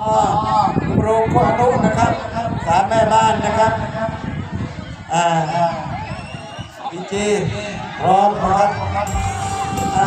อ๋อคุณครูคุณอนุนะครับสามแม่บ้านนะครับอ่าพีจีพร้อมครับอ่า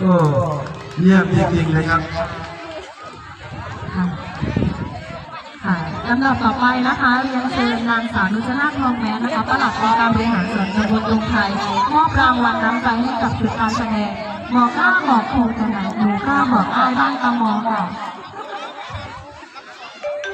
โอ้เยี่ยมจริงๆนะครับ ค่ะค่ะลำดับต่อไปนะคะเรียนเชิญนางสาวนุชนาทองแม้นะคะประหลัดองค์การบริหารส่วนตำบลดงไทยมอบรางวัลน้ำใจให้กับจุดการแสดงหมอก้าหมอโคงถนังหนูก้าหมออ้ายบ้านตะมอค่ะ